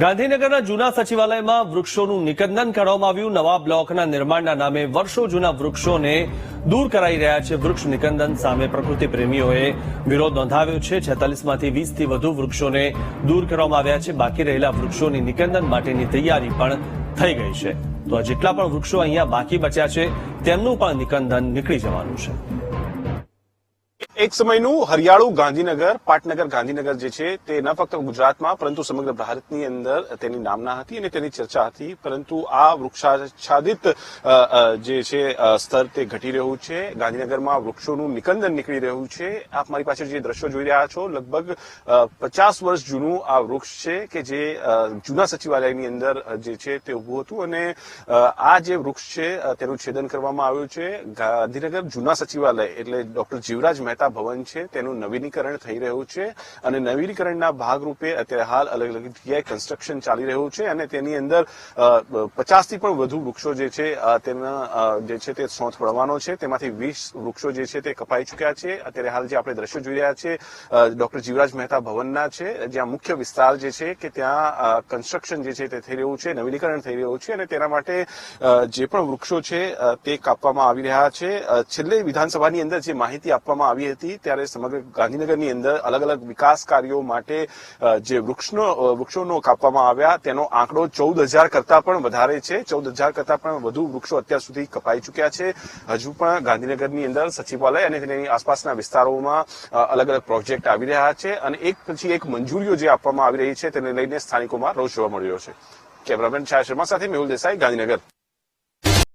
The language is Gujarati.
ગાંધીનગરના જૂના સચિવાલયમાં વૃક્ષોનું નિકંદન કરવામાં આવ્યું. નવા બ્લોકના નિર્માણના નામે વર્ષો જૂના વૃક્ષોને દૂર કરાઈ રહ્યા છે. વૃક્ષ નિકંદન સામે પ્રકૃતિ પ્રેમીઓએ વિરોધ નોંધાવ્યો છે. છેતાલીસમાંથી વીસથી વધુ વૃક્ષોને દૂર કરવામાં આવ્યા છે. બાકી રહેલા વૃક્ષોની નિકંદન માટેની તૈયારી પણ થઈ ગઈ છે. તો જેટલા પણ વૃક્ષો અહીંયા બાકી બચ્યા છે, તેમનું પણ નિકંદન નીકળી જવાનું છે. એક સમયનું હરિયાળું ગાંધીનગર, પાટનગર, ગાંધીનગર જે છે તે ન ફક્ત ગુજરાતમાં, પરંતુ સમગ્ર ભારતની અંદર તેની નામના હતી અને તેની ચર્ચા હતી. પરંતુ આ વૃક્ષાચ્છાદિત જે છે સ્તર તે ઘટી રહ્યું છે. ગાંધીનગરમાં વૃક્ષોનું નિકંદન નીકળી રહ્યું છે. આપ મારી પાસે જે દ્રશ્યો જોઈ રહ્યા છો, લગભગ પચાસ વર્ષ જૂનું આ વૃક્ષ છે કે જે જૂના સચિવાલયની અંદર જે છે તે ઉભું હતું અને આ જે વૃક્ષ છે તેનું છેદન કરવામાં આવ્યું છે. ગાંધીનગર જૂના સચિવાલય એટલે ડોક્ટર જીવરાજ મહેતા ભવન છે, તેનું નવીનીકરણ થઈ રહ્યું છે અને નવીનીકરણના ભાગરૂપે અત્યારે હાલ અલગ અલગ જગ્યાએ કન્સ્ટ્રક્શન ચાલી રહ્યું છે અને તેની અંદર પચાસથી પણ વધુ વૃક્ષો જે છે તેના જે છે તે સોંથ પડવાનો છે. તેમાંથી વીસ વૃક્ષો જે છે તે કપાઈ ચૂક્યા છે. અત્યારે હાલ જે આપણે દ્રશ્યો જોઈ રહ્યા છે ડોક્ટર જીવરાજ મહેતા ભવનના છે, જ્યાં મુખ્ય વિસ્તાર જે છે કે ત્યાં કન્સ્ટ્રક્શન જે છે તે થઈ રહ્યું છે, નવીનીકરણ થઈ રહ્યું છે અને તેના માટે જે પણ વૃક્ષો છે તે કાપવામાં આવી રહ્યા છે. છેલ્લે વિધાનસભાની અંદર જે માહિતી આપવામાં આવી હતી ત્યારે સમગ્ર ગાંધીનગરની અંદર અલગ અલગ વિકાસ કાર્યો માટે જે વૃક્ષનો વૃક્ષોનો કાપવામાં આવ્યા, તેનો આંકડો ચૌદ હજાર કરતા પણ વધારે છે. ચૌદ હજાર કરતા પણ વધુ વૃક્ષો અત્યાર સુધી કપાઈ ચૂક્યા છે. હજુ પણ ગાંધીનગરની અંદર સચિવાલય અને તેની આસપાસના વિસ્તારોમાં અલગ અલગ પ્રોજેક્ટ આવી રહ્યા છે અને એક પછી એક મંજૂરીઓ જે આપવામાં આવી રહી છે તેને લઈને સ્થાનિકોમાં રોષ જોવા મળ્યો છે. કેમેરામેન છાયા શર્મા સાથે મેહુલ દેસાઈ, ગાંધીનગર.